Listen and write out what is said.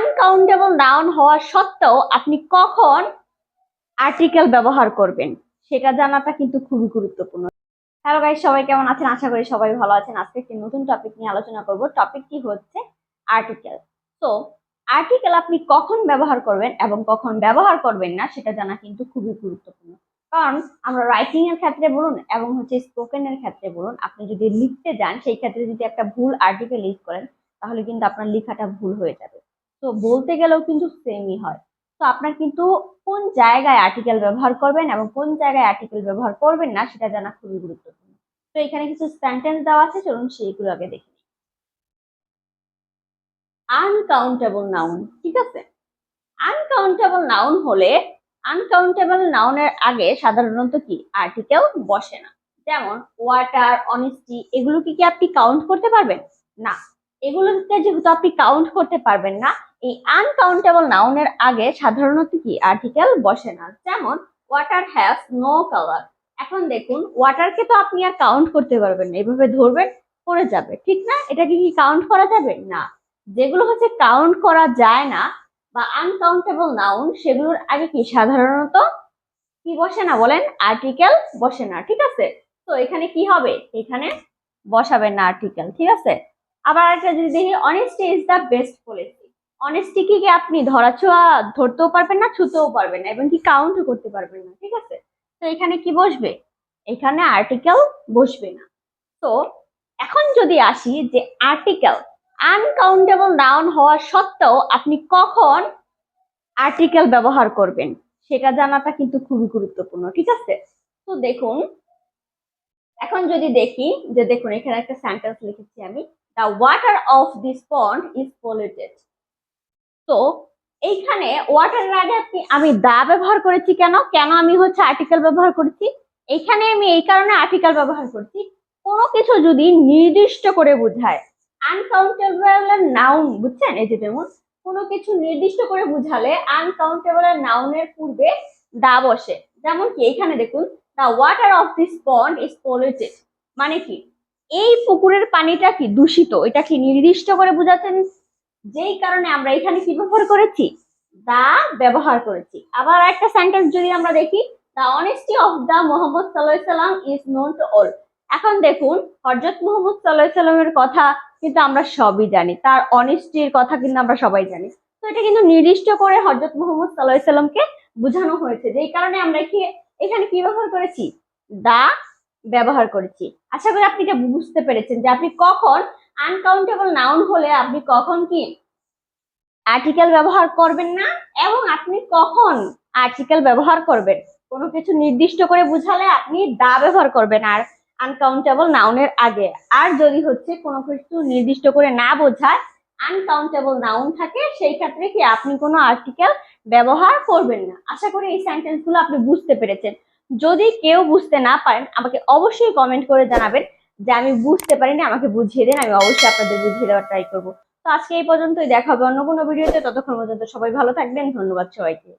Uncountable noun হওয়া সত্ত্বেও আপনি কখন আর্টিকেল ব্যবহার করবেন, সেটা জানাটা কিন্তু খুবই গুরুত্বপূর্ণ। হ্যালো গাইস সবাই কেমন আছেন? আশা করি সবাই ভালো আছেন। আজকে একটি নতুন টপিক নিয়ে আলোচনা করব। টপিকটি হচ্ছে আর্টিকেল তো আর্টিকেল আপনি কখন ব্যবহার করবেন এবং কখন ব্যবহার করবেন না, সেটা জানা কিন্তু খুবই গুরুত্বপূর্ণ। কারণ আমরা রাইটিং এর ক্ষেত্রে বলুন এবং হচ্ছে স্পোকেন এর ক্ষেত্রে বলুন, আপনি যদি লিখতে যান, সেই ক্ষেত্রে যদি একটা ভুল আর্টিকেল ইউজ করেন, তাহলে কিন্তু আপনার লেখাটা ভুল হয়ে যাবে। তো বলতে গেলেও কিন্তু সেমই হয়। তো আপনার কিন্তু কোন জায়গায় আর্টিকেল ব্যবহার করবেন এবং কোন জায়গায় আর্টিকেল ব্যবহার করবেন না সেটা জানা খুবই গুরুত্বপূর্ণ। তো এখানে কিছু সেন্টেন্স দেওয়া আছে, চলুন সেইগুলো আগে দেখি আনকাউন্টেবল নাউন ঠিক আছে? আনকাউন্টেবল নাউন হলে আনকাউন্টেবল নাউনের আগে সাধারণত কি? আর্টিকেল বসে না। যেমন ওয়াটার অনেস্টি এগুলো কি কি আপনি কাউন্ট করতে পারবেন? না। এগুলোকে যেহেতু আপনি কাউন্ট করতে পারবেন না, এই আনকাউন্টেবল নাউনের আগে সাধারণত কি আর্টিকেল বসে না। যেমন ওয়াটার হ্যাভ নো কালার এখন দেখুন ওয়াটারকে তো আপনি আর কাউন্ট করতে পারবেন না, এভাবে ধরবেন, পড়ে যাবে। ঠিক না? এটাকে কি কাউন্ট করা যাবে? না। যেগুলো হচ্ছে কাউন্ট করা যায় না, বা আনকাউন্টেবল নাউন সেগুলোর আগে কি সাধারণত কি বসে না বলেন? আর্টিকেল বসে না, ঠিক আছে? তো এখানে কি হবে? এখানে বসাবেন না আর্টিকেল ঠিক আছে? আবার একটা যদি দেখি honesty is the best policy honesty কি আপনি ধরাছোঁয়া ধরতেও পারবেন না, ছুতেও পারবেন না এবং কি কাউন্টও করতে পারবেন না, ঠিক আছে? তো এখানে কি বসবে? এখানে আর্টিকেল বসবে না। তো এখন যদি আসি যে আর্টিকেল আনকাউন্টেবল নাউন হওয়া সত্ত্বেও আপনি কখন আর্টিকেল ব্যবহার করবেন, সেটা জানাটা কিন্তু খুবই গুরুত্বপূর্ণ, ঠিক আছে? তো দেখুন, এখন যদি দেখি যে দেখুন, এখানে একটা সেন্টেন্স লিখেছি আমি। The water of this pond is polluted তো এইখানে ওয়াটারের আগে আপনি, আমি দা ব্যবহার করেছি কেন? কেন আমি হচ্ছে আর্টিকেল ব্যবহার করেছি? এইখানে আমি এই কারণে আর্টিকেল ব্যবহার করছি। কোনো কিছু যদি নির্দিষ্ট করে বোঝায় আনকাউন্টেবল নাউন বুঝছেন? এই যে যেমন, কোনো কিছু নির্দিষ্ট করে বুঝালে আনকাউন্টেবল নাউনের পূর্বে দা বসে। যেমন কি এখানে দেখুন the water of this pond is polluted মানে কি? এই পুকুরের পানিটা কি দূষিত? এটা কি নির্দিষ্ট করে বোঝাচ্ছেন? যেই কারণে আমরা এখানে কি ব্যবহার করেছি? দা ব্যবহার করেছি। আবার একটা সেন্টেন্স যদি আমরা দেখি the honesty of the Muhammad সাল্লাম ইজ নোন টু অল এখন দেখুন হজরত মোহাম্মদ সাল্লাহ সাল্লামের কথা কিন্তু আমরা সবই জানি। তার অনেস্টির কথা কিন্তু আমরা সবাই জানি। তো এটা কিন্তু নির্দিষ্ট করে হজরত মোহাম্মদ সাল্লাহ সাল্লামকে বোঝানো হয়েছে। যেই কারণে আমরা কি এখানে কি ব্যবহার করেছি? দা ব্যবহার করেছি। আশা করি আপনি বুঝতে পেরেছেন যে আপনি কখন আনকাউন্টেবল নাউন হলে আপনি কখন কি আর্টিকেল ব্যবহার করবেন না এবং আপনি কখন আর্টিকেল ব্যবহার করবেন। কোনো কিছু নির্দিষ্ট করে বুঝালে আপনি দা ব্যবহার করবেন আর আনকাউন্টেবল নাউনের আগে। আর যদি হচ্ছে কোনো কিছু নির্দিষ্ট করে না বোঝায় আনকাউন্টেবল নাউন থাকে, সেই ক্ষেত্রে কি আপনি কোনো আর্টিকেল ব্যবহার করবেন না। আশা করি এই সেন্টেন্সগুলো আপনি বুঝতে পেরেছেন। যদি কেউ বুঝতে না পারেন, আমাকে অবশ্যই কমেন্ট করে জানাবেন যে আমি বুঝতে পারিনি, আমাকে বুঝিয়ে দেন, আমি অবশ্যই আপনাদের বুঝিয়ে দেওয়ার ট্রাই করব। তো আজকে এই পর্যন্তই, দেখা হবে অন্য কোনো ভিডিওতে ততক্ষণ পর্যন্ত সবাই ভালো থাকবেন, ধন্যবাদ সবাইকে।